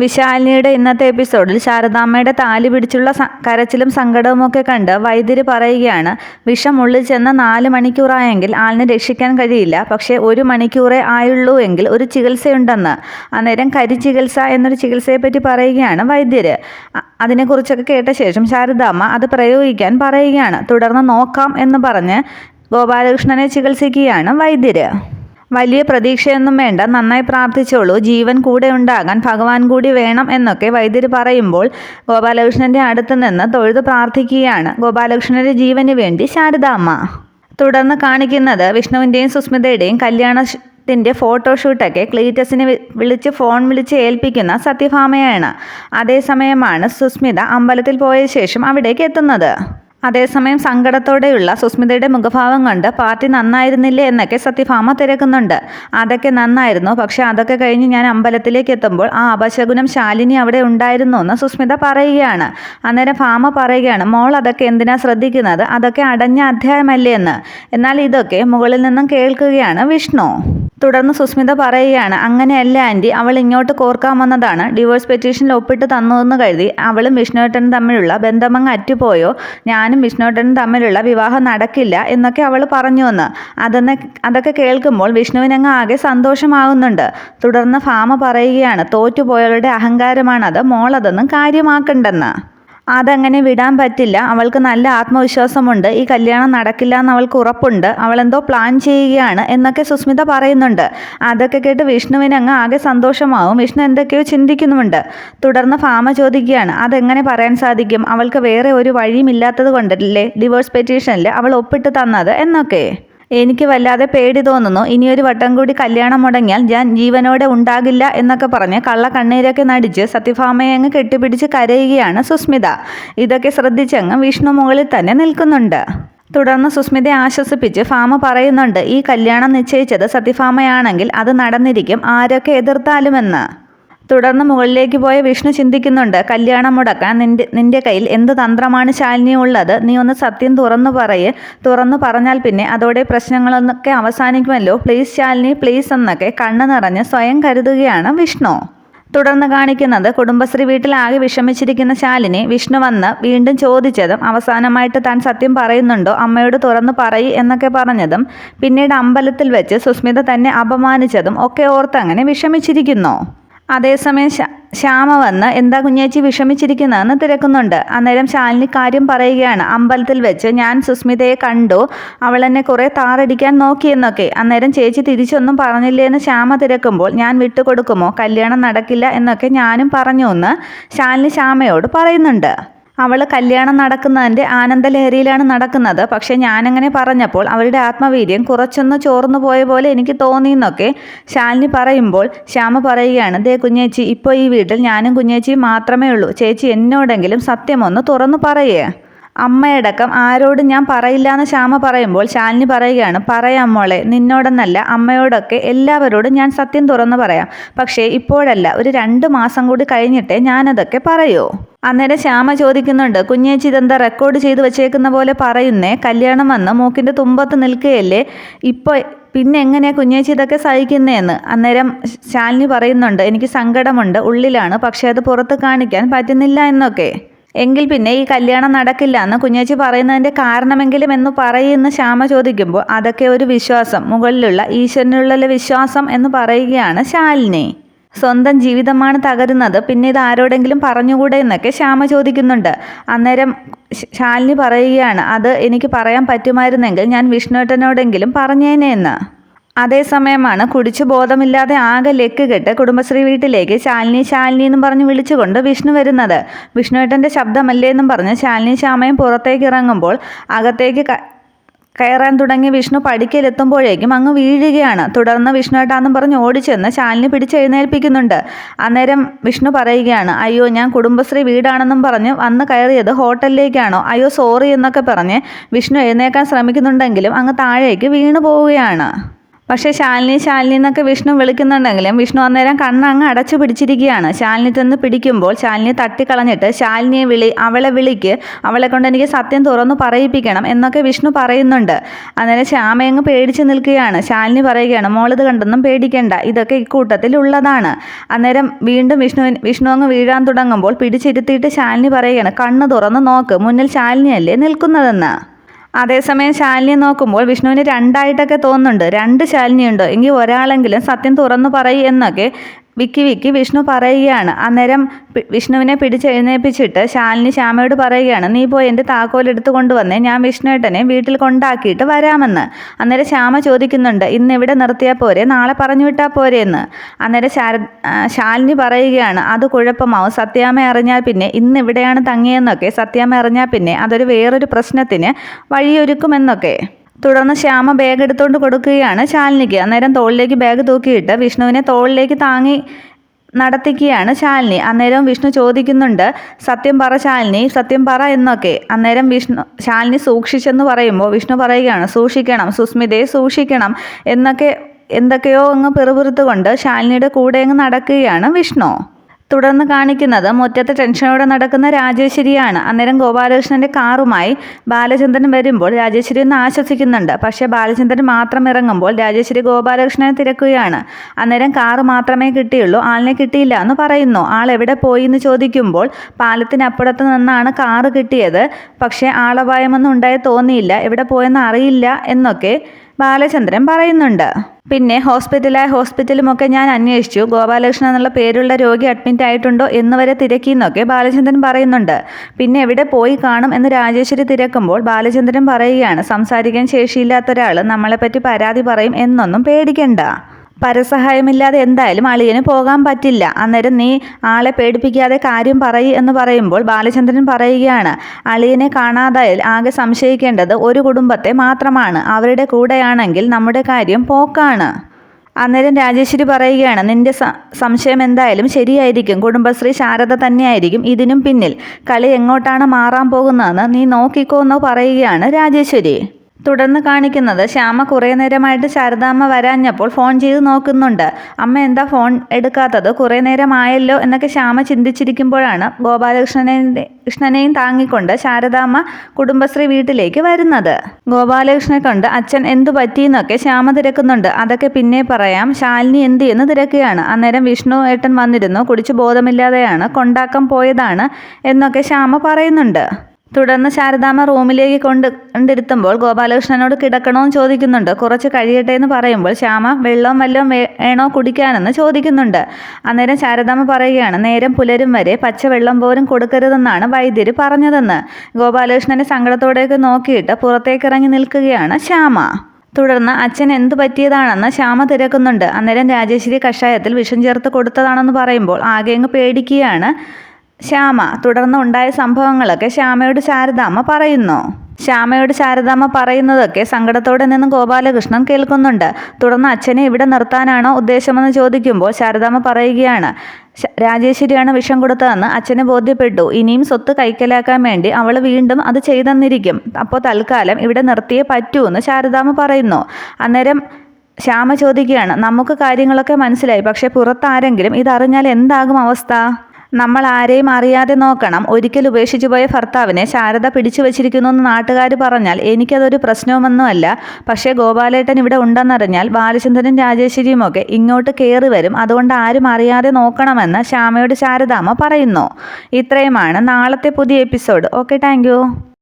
വിശാലിനിയുടെ ഇന്നത്തെ എപ്പിസോഡിൽ ശാരദാമ്മയുടെ താലി പിടിച്ചുള്ള കരച്ചിലും സങ്കടവുമൊക്കെ കണ്ട് വൈദ്യര് പറയുകയാണ് വിഷം ഉള്ളിൽ ചെന്ന് നാല് മണിക്കൂറായെങ്കിൽ ആളിനെ രക്ഷിക്കാൻ കഴിയില്ല. പക്ഷേ ഒരു മണിക്കൂറേ ആയുള്ളൂ എങ്കിൽ ഒരു ചികിത്സയുണ്ടെന്ന്. അന്നേരം കരി ചികിത്സ എന്നൊരു ചികിത്സയെപ്പറ്റി പറയുകയാണ് വൈദ്യര്. അതിനെക്കുറിച്ചൊക്കെ കേട്ട ശേഷം ശാരദാമ്മ അത് പ്രയോഗിക്കാൻ പറയുകയാണ്. തുടർന്ന് നോക്കാം എന്ന് പറഞ്ഞ് ഗോപാലകൃഷ്ണനെ ചികിത്സിക്കുകയാണ് വൈദ്യര്. വലിയ പ്രതീക്ഷയൊന്നും വേണ്ട. നന്നായി പ്രാർത്ഥിച്ചോളൂ. ജീവൻ കൂടെ ഉണ്ടാകാൻ ഭഗവാൻ കൂടി വേണം എന്നൊക്കെ വൈദ്യർ പറയുമ്പോൾ ഗോപാലകൃഷ്ണന്റെ അടുത്ത് നിന്ന് തൊഴുത് പ്രാർത്ഥിക്കുകയാണ്. ഗോപാലകൃഷ്ണന്റെ ജീവന് വേണ്ടി ശാരദാമ്മ. തുടർന്ന് കാണിക്കുന്നത് വിഷ്ണുവിന്റെയും സുസ്മിതയുടെയും കല്യാണ ത്തിന്റെ ഫോട്ടോഷൂട്ടൊക്കെ ക്ലീറ്റസിനെ വിളിച്ച് ഫോൺ വിളിച്ച് ഏൽപ്പിക്കുന്ന സത്യഭാമയാണ്. അതേസമയമാണ് സുസ്മിത അമ്പലത്തിൽ പോയ ശേഷം അവിടേക്ക് എത്തുന്നത്. അതേസമയം സങ്കടത്തോടെയുള്ള സുസ്മിതയുടെ മുഖഭാവം കണ്ട് പാർട്ടി നന്നായിരുന്നില്ലേ എന്നൊക്കെ സത്യഭാമ തിരക്കുന്നുണ്ട്. അതൊക്കെ നന്നായിരുന്നു. പക്ഷെ അതൊക്കെ കഴിഞ്ഞ് ഞാൻ അമ്പലത്തിലേക്ക് എത്തുമ്പോൾ ആ അപശകുനം ശാലിനി അവിടെ ഉണ്ടായിരുന്നു എന്ന് സുസ്മിത പറയുകയാണ്. അന്നേരം ഭാമ പറയുകയാണ് മോൾ അതൊക്കെ എന്തിനാ ശ്രദ്ധിക്കുന്നത്? അതൊക്കെ അടഞ്ഞ അധ്യായമല്ലേ എന്ന്. എന്നാൽ ഇതൊക്കെ മുകളിൽ നിന്നും കേൾക്കുകയാണ് വിഷ്ണു. തുടർന്ന് സുസ്മിത പറയുകയാണ് അങ്ങനെയല്ല ആന്റി അവൾ ഇങ്ങോട്ട് കോർക്കാൻ വന്നതാണ്. ഡിവോഴ്സ് പെറ്റീഷനിൽ ഒപ്പിട്ട് തന്നുവെന്ന് കരുതി. അവളും വിഷ്ണുവേട്ടനും തമ്മിലുള്ള ബന്ധമങ്ങ് അറ്റുപോയോ ഞാനും വിഷ്ണുവേട്ടനും തമ്മിലുള്ള വിവാഹം നടക്കില്ല എന്നൊക്കെ അവൾ പറഞ്ഞുവെന്ന്. അതെന്നെ അതൊക്കെ കേൾക്കുമ്പോൾ വിഷ്ണുവിനങ്ങ് ആകെ സന്തോഷമാകുന്നുണ്ട് തുടർന്ന് ഫാമ പറയുകയാണ് തോറ്റുപോയവളുടെ അഹങ്കാരമാണത്. മോളതൊന്നും കാര്യമാക്കണ്ടെന്ന്. അതങ്ങനെ വിടാൻ പറ്റില്ല. അവൾക്ക് നല്ല ആത്മവിശ്വാസമുണ്ട്. ഈ കല്യാണം നടക്കില്ല എന്ന് അവൾക്ക് ഉറപ്പുണ്ട്. അവൾ എന്തോ പ്ലാൻ ചെയ്യുകയാണ് എന്നൊക്കെ സുസ്മിത പറയുന്നുണ്ട്. അതൊക്കെ കേട്ട് വിഷ്ണുവിന് അങ്ങ് ആകെ സന്തോഷമാവും. വിഷ്ണു എന്തൊക്കെയോ ചിന്തിക്കുന്നുമുണ്ട്. തുടർന്ന് ഫാമ ചോദിക്കുകയാണ്. അതെങ്ങനെ പറയാൻ സാധിക്കും? അവൾക്ക് വേറെ ഒരു വഴിയും ഇല്ലാത്തത് കൊണ്ടല്ലേ ഡിവോഴ്സ് പെറ്റീഷനിൽ അവൾ ഒപ്പിട്ട് തന്നത് എന്നൊക്കെ. എനിക്ക് വല്ലാതെ പേടി തോന്നുന്നു. ഇനിയൊരു വട്ടം കൂടി കല്യാണം മുടങ്ങിയാൽ ഞാൻ ജീവനോടെ ഉണ്ടാകില്ല എന്നൊക്കെ പറഞ്ഞ് കള്ള കണ്ണീരൊക്കെ നടിച്ച് സത്യഭാമയെ അങ്ങ് കെട്ടിപ്പിടിച്ച് കരയുകയാണ് സുസ്മിത. ഇതൊക്കെ ശ്രദ്ധിച്ചങ്ങ് വിഷ്ണു മുകളിൽ തന്നെ നിൽക്കുന്നുണ്ട്. തുടർന്ന് സുസ്മിതയെ ആശ്വസിപ്പിച്ച് ഫാമ പറയുന്നുണ്ട് ഈ കല്യാണം നിശ്ചയിച്ചത് സത്യഭാമയാണെങ്കിൽ അത് നടന്നിരിക്കും. ആരൊക്കെ എതിർത്താലുമെന്ന്. തുടർന്ന് മുകളിലേക്ക് പോയ വിഷ്ണു ചിന്തിക്കുന്നുണ്ട് കല്യാണം മുടക്കാൻ നിന്റെ നിന്റെ കയ്യിൽ എന്ത് തന്ത്രമാണ് ശാലിനി ഉള്ളത്? നീ ഒന്ന് സത്യം തുറന്നു പറയേ. തുറന്നു പറഞ്ഞാൽ പിന്നെ അതോടെ പ്രശ്നങ്ങളൊന്നൊക്കെ അവസാനിക്കുമല്ലോ. പ്ലീസ് ശാലിനി പ്ലീസ് എന്നൊക്കെ കണ്ണു നിറഞ്ഞ് സ്വയം കരുതുകയാണ് വിഷ്ണു. തുടർന്ന് കാണിക്കുന്നത് കുടുംബശ്രീ വീട്ടിലാകെ വിഷമിച്ചിരിക്കുന്ന ശാലിനി. വിഷ്ണു വന്ന് വീണ്ടും ചോദിച്ചതും അവസാനമായിട്ട് താൻ സത്യം പറയുന്നുണ്ടോ? അമ്മയോട് തുറന്നു പറയ് എന്നൊക്കെ പറഞ്ഞതും പിന്നീട് അമ്പലത്തിൽ വെച്ച് സുസ്മിത തന്നെ അപമാനിച്ചതും ഒക്കെ ഓർത്ത് അങ്ങനെ വിഷമിച്ചിരിക്കുന്നു. അതേസമയം ശ്യാമ വന്ന് എന്താ കുഞ്ഞേച്ചി വിഷമിച്ചിരിക്കുന്നതെന്ന് തിരക്കുന്നുണ്ട്. അന്നേരം ശാലിനി കാര്യം പറയുകയാണ്. അമ്പലത്തിൽ വെച്ച് ഞാൻ സുസ്മിതയെ കണ്ടു. അവൾ എന്നെ കുറേ താറടിക്കാൻ നോക്കിയെന്നൊക്കെ അന്നേരം ചേച്ചി തിരിച്ചൊന്നും പറഞ്ഞില്ലേ എന്ന് ശ്യാമ തിരക്കുമ്പോൾ ഞാൻ വിട്ടുകൊടുക്കുമോ? കല്യാണം നടക്കില്ല എന്നൊക്കെ ഞാനും പറഞ്ഞു എന്ന് ശാലിനി ശ്യാമയോട് പറയുന്നുണ്ട്. അവൾ കല്യാണം നടക്കുന്നതിന്റെ ആനന്ദലഹരിയിലാണ് നടക്കുന്നത്. പക്ഷേ ഞാനങ്ങനെ പറഞ്ഞപ്പോൾ അവരുടെ ആത്മവീര്യം കുറച്ചൊന്ന് ചോർന്നു പോയ പോലെ എനിക്ക് തോന്നിയെന്നൊക്കെ ശാലിനി പറയുമ്പോൾ ശ്യാമ പറയുകയാണ് ദേ കുഞ്ഞേച്ചി ഇപ്പോൾ ഈ വീട്ടിൽ ഞാനും കുഞ്ഞേച്ചിയും മാത്രമേ ഉള്ളൂ. ചേച്ചി എന്നോടെങ്കിലും സത്യമൊന്ന് തുറന്നു പറയേ. അമ്മയടക്കം ആരോടും ഞാൻ പറയില്ല എന്ന് ശ്യാമ പറയുമ്പോൾ ശാലിനി പറയുകയാണ് പറയാം മോളെ നിന്നോടെന്നല്ല അമ്മയോടൊക്കെ എല്ലാവരോടും ഞാൻ സത്യം തുറന്നു പറയാം. പക്ഷേ ഇപ്പോഴല്ല ഒരു രണ്ട് മാസം കൂടി കഴിഞ്ഞിട്ടേ ഞാനതൊക്കെ പറയൂ. അന്നേരം ശ്യാമ ചോദിക്കുന്നുണ്ട് കുഞ്ഞേച്ചി ഇതെന്താ റെക്കോർഡ് ചെയ്ത് വെച്ചേക്കുന്ന പോലെ പറയുന്നേ? കല്യാണം വന്ന് മൂക്കിന്റെ തുമ്പത്ത് നിൽക്കുകയല്ലേ? ഇപ്പോൾ പിന്നെ എങ്ങനെയാ കുഞ്ഞേച്ചി ഇതൊക്കെ സഹിക്കുന്നതെന്ന് അന്നേരം ശാലിനി പറയുന്നുണ്ട് എനിക്ക് സങ്കടമുണ്ട് ഉള്ളിലാണ് പക്ഷേ അത് പുറത്ത് കാണിക്കാൻ പറ്റുന്നില്ല എന്നൊക്കെ. എങ്കിൽ പിന്നെ ഈ കല്യാണം നടക്കില്ല. എന്ന് കുഞ്ഞേച്ചി പറയുന്നതിന്റെ കാരണമെങ്കിലും എന്ന് പറയുന്ന ശ്യാമ ചോദിക്കുമ്പോൾ അതൊക്കെ ഒരു വിശ്വാസം മുകളിലുള്ള ഈശ്വരനുള്ള വിശ്വാസം എന്ന് പറയുകയാണ് ശാലിനി. സ്വന്തം ജീവിതമാണ് തകരുന്നത്. പിന്നെ ഇത് ആരോടെങ്കിലും പറഞ്ഞുകൂടെ എന്നൊക്കെ ശ്യാമ ചോദിക്കുന്നുണ്ട്. അന്നേരം ശാലിനി പറയുകയാണ് അത് എനിക്ക് പറയാൻ പറ്റുമായിരുന്നെങ്കിൽ ഞാൻ വിഷ്ണുവേട്ടനോടെങ്കിലും പറഞ്ഞേനെ എന്ന്. അതേസമയമാണ് കുടിച്ചു ബോധമില്ലാതെ ആകെ ലെക്ക് കെട്ട് കുടുംബശ്രീ വീട്ടിലേക്ക് ശാലിനി ശാലിനി എന്നും പറഞ്ഞ് വിളിച്ചുകൊണ്ട് വിഷ്ണു വരുന്നത്. വിഷ്ണുവേട്ടന്റെ ശബ്ദമല്ലേ എന്നും പറഞ്ഞ് ശാലിനി ശ്യാമയും പുറത്തേക്ക് ഇറങ്ങുമ്പോൾ അകത്തേക്ക് കയറാൻ തുടങ്ങി വിഷ്ണു പടിക്കലെത്തുമ്പോഴേക്കും അങ്ങ് വീഴുകയാണ്. തുടർന്ന് വിഷ്ണുവേട്ടാന്നും പറഞ്ഞ് ഓടിച്ചെന്ന് ശാലിനി പിടിച്ചെഴുന്നേൽപ്പിക്കുന്നുണ്ട്. അന്നേരം വിഷ്ണു പറയുകയാണ് അയ്യോ ഞാൻ കുടുംബശ്രീ വീടാണെന്നും പറഞ്ഞ് വന്ന് കയറിയത് ഹോട്ടലിലേക്കാണോ? അയ്യോ സോറി എന്നൊക്കെ പറഞ്ഞ് വിഷ്ണു എഴുന്നേക്കാൻ ശ്രമിക്കുന്നുണ്ടെങ്കിലും അങ്ങ് താഴേക്ക് വീണു പോവുകയാണ് പക്ഷേ ശാലിനി ശാലിനി എന്നൊക്കെ വിഷ്ണു വിളിക്കുന്നുണ്ടെങ്കിലും വിഷ്ണു അന്നേരം കണ്ണങ്ങ് അടച്ചു പിടിച്ചിരിക്കുകയാണ്. ശാലിനി ചെന്ന് പിടിക്കുമ്പോൾ ശാലിനി തട്ടിക്കളഞ്ഞിട്ട് ശാലിനിയെ വിളി അവളെ വിളിക്ക് അവളെ കൊണ്ട് എനിക്ക് സത്യം തുറന്നു പറയിപ്പിക്കണം എന്നൊക്കെ വിഷ്ണു പറയുന്നുണ്ട്. അന്നേരം ശ്യാമയങ്ങ് പേടിച്ച് നിൽക്കുകയാണ്. ശാലിനി പറയുകയാണ് മോളിത് കണ്ടൊന്നും പേടിക്കേണ്ട. ഇതൊക്കെ ഇക്കൂട്ടത്തിൽ ഉള്ളതാണ്. അന്നേരം വീണ്ടും വിഷ്ണു വിഷ്ണു അങ്ങ് വീഴാൻ തുടങ്ങുമ്പോൾ പിടിച്ചിരുത്തിയിട്ട് ശാലിനി പറയുകയാണ് കണ്ണ് തുറന്ന് നോക്ക്. മുന്നിൽ ശാലിനിയല്ലേ നിൽക്കുന്നതെന്ന്. അതേസമയം ശാലിനി നോക്കുമ്പോൾ വിഷ്ണുവിന് രണ്ടായിട്ടൊക്കെ തോന്നുന്നുണ്ട്. രണ്ട് ശാലിനിയുണ്ടോ. എങ്കിൽ ഒരാളെങ്കിലും സത്യം തുറന്നു പറയൂ എന്നൊക്കെ വിക്കി വിക്കി വിഷ്ണു പറയുകയാണ്. അന്നേരം വിഷ്ണുവിനെ പിടിച്ചെഴുന്നേൽപ്പിച്ചിട്ട് ശാലിനി ശ്യാമയോട് പറയുകയാണ് നീ പോയി എന്റെ താക്കോൽ എടുത്തു കൊണ്ടുവന്നേ ഞാൻ വിഷ്ണുവേട്ടനെ വീട്ടിൽ കൊണ്ടാക്കിയിട്ട് വരാമെന്ന്. അന്നേരം ശ്യാമ ചോദിക്കുന്നുണ്ട് ഇന്ന് ഇവിടെ നിർത്തിയാൽ പോരെ? നാളെ പറഞ്ഞു വിട്ടാൽ പോരെ എന്ന് അന്നേരം ശാര ശാലിനി പറയുകയാണ് അത് കുഴപ്പമാവും. സത്യാമ്മ അറിഞ്ഞാൽ പിന്നെ ഇന്ന് ഇവിടെയാണ് തങ്ങിയെന്നൊക്കെ സത്യാമ്മ അറിഞ്ഞാൽ പിന്നെ അതൊരു വേറൊരു പ്രശ്നത്തിന് വഴിയൊരുക്കുമെന്നൊക്കെ. തുടർന്ന് ശ്യാമ ബാഗ് എടുത്തുകൊണ്ട് കൊടുക്കുകയാണ് ശാലിനിക്ക്. അന്നേരം തോളിലേക്ക് ബാഗ് തൂക്കിയിട്ട് വിഷ്ണുവിനെ തോളിലേക്ക് താങ്ങി നടത്തിക്കുകയാണ് ശാലിനി. അന്നേരം വിഷ്ണു ചോദിക്കുന്നുണ്ട് സത്യം പറ ശാലിനി സത്യം പറ എന്നൊക്കെ. അന്നേരം വിഷ്ണു ശാലിനി സൂക്ഷിച്ചെന്ന് പറയുമ്പോൾ വിഷ്ണു പറയുകയാണ് സൂക്ഷിക്കണം സുസ്മിതയെ സൂക്ഷിക്കണം എന്നൊക്കെ എന്തൊക്കെയോ അങ്ങ് പിറുപിറുത്തുകൊണ്ട് ശാലിനിയുടെ കൂടെ അങ്ങ് നടക്കുകയാണ് വിഷ്ണു. തുടർന്ന് കാണിക്കുന്നത് മുറ്റത്ത് ടെൻഷനോടെ നടക്കുന്ന രാജേശ്വരിയാണ് അന്നേരം ഗോപാലകൃഷ്ണന്റെ കാറുമായി ബാലചന്ദ്രൻ വരുമ്പോൾ രാജേശ്വരി ഒന്ന് ആശ്വസിക്കുന്നുണ്ട്. പക്ഷേ ബാലചന്ദ്രൻ മാത്രം ഇറങ്ങുമ്പോൾ രാജേശ്വരി ഗോപാലകൃഷ്ണനെ തിരക്കുകയാണ്. അന്നേരം കാറ് മാത്രമേ കിട്ടിയുള്ളൂ. ആളിനെ കിട്ടിയില്ല എന്ന് പറയുന്നു. ആൾ എവിടെ പോയി എന്ന് ചോദിക്കുമ്പോൾ പാലത്തിനപ്പുറത്ത് നിന്നാണ് കാറ് കിട്ടിയത്. പക്ഷേ ആളപായമൊന്നും ഉണ്ടായി തോന്നിയില്ല. എവിടെ പോയെന്ന് അറിയില്ല എന്നൊക്കെ ബാലചന്ദ്രൻ പറയുന്നുണ്ട്. പിന്നെ ഹോസ്പിറ്റലായ ഹോസ്പിറ്റലുമൊക്കെ ഞാൻ അന്വേഷിച്ചു. ഗോപാലകൃഷ്ണൻ എന്നുള്ള പേരുള്ള രോഗി അഡ്മിറ്റ് ആയിട്ടുണ്ടോ എന്ന് വരെ തിരക്കിയെന്നൊക്കെ ബാലചന്ദ്രൻ പറയുന്നുണ്ട്. പിന്നെ എവിടെ പോയി കാണും എന്ന് രാജേശ്വരി തിരക്കുമ്പോൾ ബാലചന്ദ്രൻ പറയുകയാണ് സംസാരിക്കാൻ ശേഷിയില്ലാത്ത ഒരാൾ നമ്മളെപ്പറ്റി പരാതി പറയും എന്നൊന്നും പേടിക്കണ്ട. പരസഹായമില്ലാതെ എന്തായാലും അളിയന് പോകാൻ പറ്റില്ല. അന്നേരം നീ ആളെ പേടിപ്പിക്കാതെ കാര്യം പറയ് എന്ന് പറയുമ്പോൾ ബാലചന്ദ്രൻ പറയുകയാണ് അളിയനെ കാണാതായാൽ ആകെ സംശയിക്കേണ്ടത് ഒരു കുടുംബത്തെ മാത്രമാണ്. അവരുടെ കൂടെയാണെങ്കിൽ നമ്മുടെ കാര്യം പോക്കാണ്. അന്നേരം രാജേശ്വരി പറയുകയാണ് നിന്റെ സംശയം എന്തായാലും ശരിയായിരിക്കും. കുടുംബശ്രീ ശാരദ തന്നെയായിരിക്കും ഇതിനും പിന്നിൽ. കളി എങ്ങോട്ടാണ് മാറാൻ പോകുന്നതെന്ന് നീ നോക്കിക്കോ എന്ന് പറയുകയാണ് രാജേശ്വരി. തുടർന്ന് കാണിക്കുന്നത് ശ്യാമ കുറേ നേരമായിട്ട് ശാരദാമ്മ വരാഞ്ഞപ്പോൾ ഫോൺ ചെയ്ത് നോക്കുന്നുണ്ട്. അമ്മ എന്താ ഫോൺ എടുക്കാത്തത്? കുറേ നേരമായല്ലോ എന്നൊക്കെ ശ്യാമ ചിന്തിച്ചിരിക്കുമ്പോഴാണ് ഗോപാലകൃഷ്ണനെ കൃഷ്ണനെയും താങ്ങിക്കൊണ്ട് ശാരദാമ്മ കുടുംബശ്രീ വീട്ടിലേക്ക് വരുന്നത്. ഗോപാലകൃഷ്ണനെ കൊണ്ട് അച്ഛൻ എന്തു പറ്റിയെന്നൊക്കെ ശ്യാമ തിരക്കുന്നുണ്ട്. അതൊക്കെ പിന്നെ പറയാം. ശാലിനി എന്ത് എന്ന് തിരക്കുകയാണ്. അന്നേരം വിഷ്ണു ഏട്ടൻ വന്നിരുന്നു. കുടിച്ച് ബോധമില്ലാതെയാണ് കൊണ്ടാക്കം പോയതാണ് എന്നൊക്കെ ശ്യാമ പറയുന്നുണ്ട്. തുടർന്ന് ശാരദാമ്മ റൂമിലേക്ക് കൊണ്ട് കൊണ്ടിരുത്തുമ്പോൾ ഗോപാലകൃഷ്ണനോട് കിടക്കണമെന്ന് ചോദിക്കുന്നുണ്ട്. കുറച്ച് കഴിയട്ടെ എന്ന് പറയുമ്പോൾ ശ്യാമ വെള്ളവും വല്ലതും വേണോ കുടിക്കാനെന്ന് ചോദിക്കുന്നുണ്ട്. അന്നേരം ശാരദാമ്മ പറയുകയാണ് നേരം പുലരും വരെ പച്ചവെള്ളം പോലും കൊടുക്കരുതെന്നാണ് വൈദ്യര് പറഞ്ഞതെന്ന്. ഗോപാലകൃഷ്ണനെ സങ്കടത്തോടെയൊക്കെ നോക്കിയിട്ട് പുറത്തേക്ക് ഇറങ്ങി നിൽക്കുകയാണ് ശ്യാമ. തുടർന്ന് അച്ഛൻ എന്തു പറ്റിയതാണെന്ന് ശ്യാമ തിരക്കുന്നുണ്ട്. അന്നേരം രാജേശ്വരി കഷായത്തിൽ വിഷം ചേർത്ത് കൊടുത്തതാണെന്ന് പറയുമ്പോൾ ആകെ അങ്ങ് പേടിക്കുകയാണ് ശ്യാമ തുടർന്ന് ഉണ്ടായ സംഭവങ്ങളൊക്കെ ശ്യാമയോട് ശാരദാമ്മ പറയുന്നു. ശ്യാമയോട് ശാരദാമ്മ പറയുന്നതൊക്കെ സങ്കടത്തോടെ നിന്ന് ഗോപാലകൃഷ്ണൻ കേൾക്കുന്നുണ്ട്. തുടർന്ന് അച്ഛനെ ഇവിടെ നിർത്താനാണോ ഉദ്ദേശമെന്ന് ചോദിക്കുമ്പോൾ ശാരദാമ്മ പറയുകയാണ്. "ശ- രാജേശ്വരിയാണ് വിഷം കൊടുത്തതെന്ന് അച്ഛനെ ബോധ്യപ്പെട്ടു. ഇനിയും സ്വത്ത് കൈക്കലാക്കാൻ വേണ്ടി അവൾ വീണ്ടും അത് ചെയ്തെന്നിരിക്കും. അപ്പോൾ തൽക്കാലം ഇവിടെ നിർത്തിയേ പറ്റൂ എന്ന് ശാരദാമ്മ പറയുന്നു. അന്നേരം ശ്യാമ ചോദിക്കുകയാണ് നമുക്ക് കാര്യങ്ങളൊക്കെ മനസ്സിലായി. പക്ഷേ പുറത്താരെങ്കിലും ഇതറിഞ്ഞാൽ എന്താകും അവസ്ഥ? നമ്മൾ ആരെയും അറിയാതെ നോക്കണം. ഒരിക്കൽ ഉപേക്ഷിച്ചു പോയ ഭർത്താവിനെ ശാരദ പിടിച്ചു വച്ചിരിക്കുന്നു എന്ന് നാട്ടുകാർ പറഞ്ഞാൽ എനിക്കതൊരു പ്രശ്നവുമൊന്നുമല്ല. പക്ഷേ ഗോപാലേട്ടൻ ഇവിടെ ഉണ്ടെന്നറിഞ്ഞാൽ ബാലചന്ദ്രനും രാജേശ്വരിയും ഒക്കെ ഇങ്ങോട്ട് കയറി വരും. അതുകൊണ്ട് ആരും അറിയാതെ നോക്കണമെന്ന് ശ്യാമയോട് ശാരദാമ്മ പറയുന്നു. ഇത്രയുമാണ് നാളത്തെ പുതിയ എപ്പിസോഡ്. Okay thank